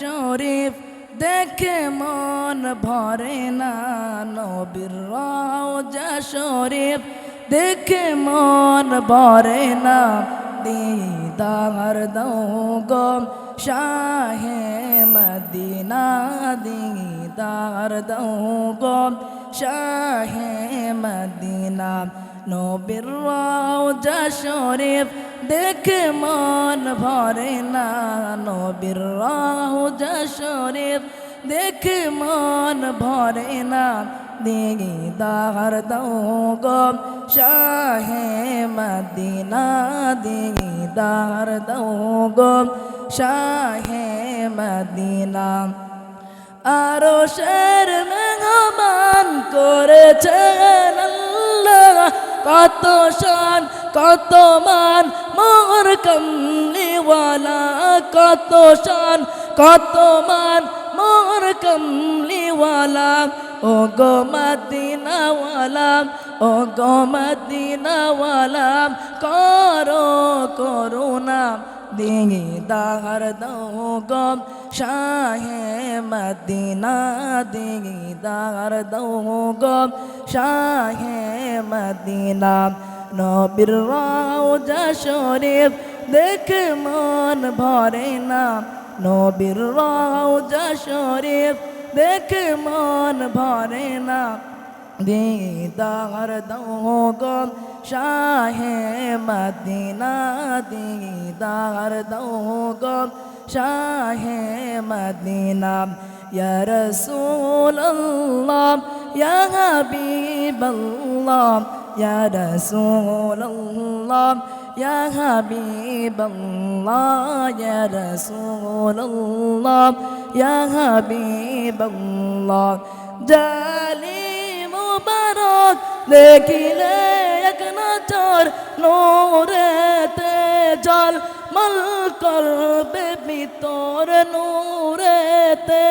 শরীফ দেখে মন ভরে না, নবীর রওজা শরীফ দেখে মন ভরে না, দিদার দৌ গম শাহে মদিনা, দিদার দৌ গম শাহে মদিনা, নবীর রওজা শরীফ দেখে মন ভরে না নবীর রওজা শরীফ দেখে মন ভরে না দিদার দৌ গম শাহে মদিনা দিদার দৌ গম শাহে মদিনা আরও শের মেঘমান করেছেন কত শান কত মান মোর কমলিওয়ালা কত শান, কত মান, মোর কমলিওয়ালা ও গো মদিনাওয়ালা ও গো মদিনাওয়ালা, করো করুণা, দিদার দৌ গম শাহে মদিনা, দিদার দৌ গম শাহে মদিনা। নবীর রওজা শরীফ দেখে মন ভরে না। নবীর রওজা শরীফ দেখে মন ভরে না। দিদার দৌগম শাহে মদিনা, দিদার দৌগম শাহে মদিনা। রসুল্লাহ ইয়া হাবিবাল্লাহ يا حبيب الله يا رسول الله يا حبيب الله يا رسول الله يا حبيب الله জালি মুবারক দেখিলে এক নজর নূরেতে জল মল করবে ভিতর নূরেতে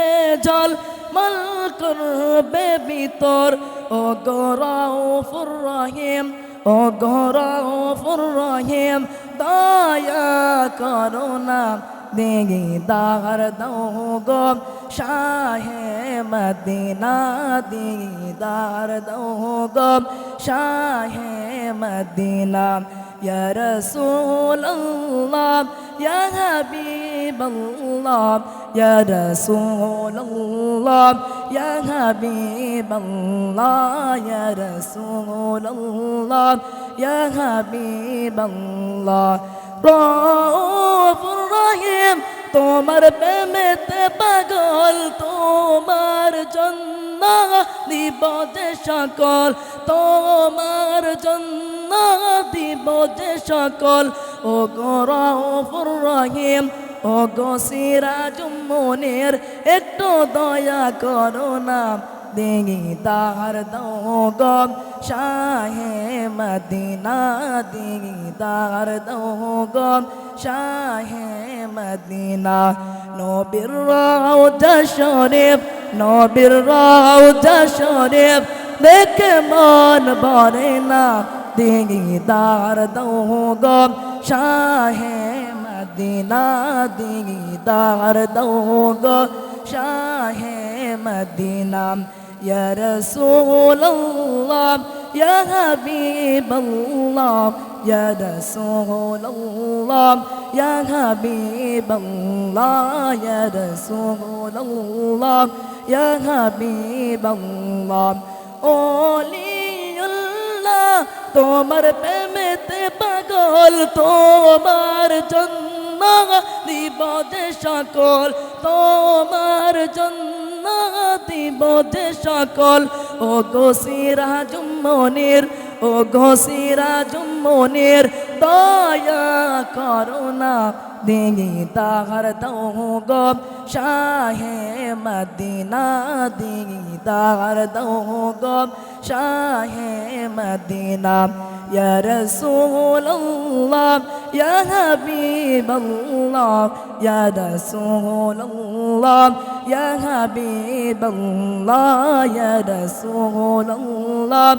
জল মল করবে ভিতর ও গরাউফুর রহিম, ও গরাউফুর রহিম, দয়া করুণা দিদার দৌ গো শাহে মদিনা দিদার দৌ গো শাহে মদিনা يا رسول الله يا حبيب الله يا رسول الله يا حبيب الله يا رسول الله يا حبيب الله رؤوف رحيم তোমার প্রেমেতে পাগল, তোমার জন্য দিব যে সকল, তোমার জন্য দিব যে সকল। ও গরফুর রহিম ও গো সিরাজুম্মনের একটু দয়া করো না দেগি তাহার দৌ গম শাহে মদিনা দেগি তাহার দৌ গম শাহে المدينة نوبر روض شريف نوبر روض شريف بكمان بارنا دیدار دوگم شاه ديني دیدار دوغا شاه مدينة يا رسول الله يا حبيب الله يا رسول الله يا حبيب الله يا رسول الله يا حبيب الله অলিউল্লাহ তোমার প্রেমেতে পাগল তোমার জন্য দিব যে সকল তোমার জন্য দিব যে সকল ও গো সিরাজুম্মনির ও গো সিরাজুম্মনির দয়া করুণা দিগি তাহার দৌ গব শাহে মদিনা দিগি তাহার দৌ গব শাহে মদিনা يا رسول الله يا حبيب الله يا رسول الله يا حبيب الله يا رسول الله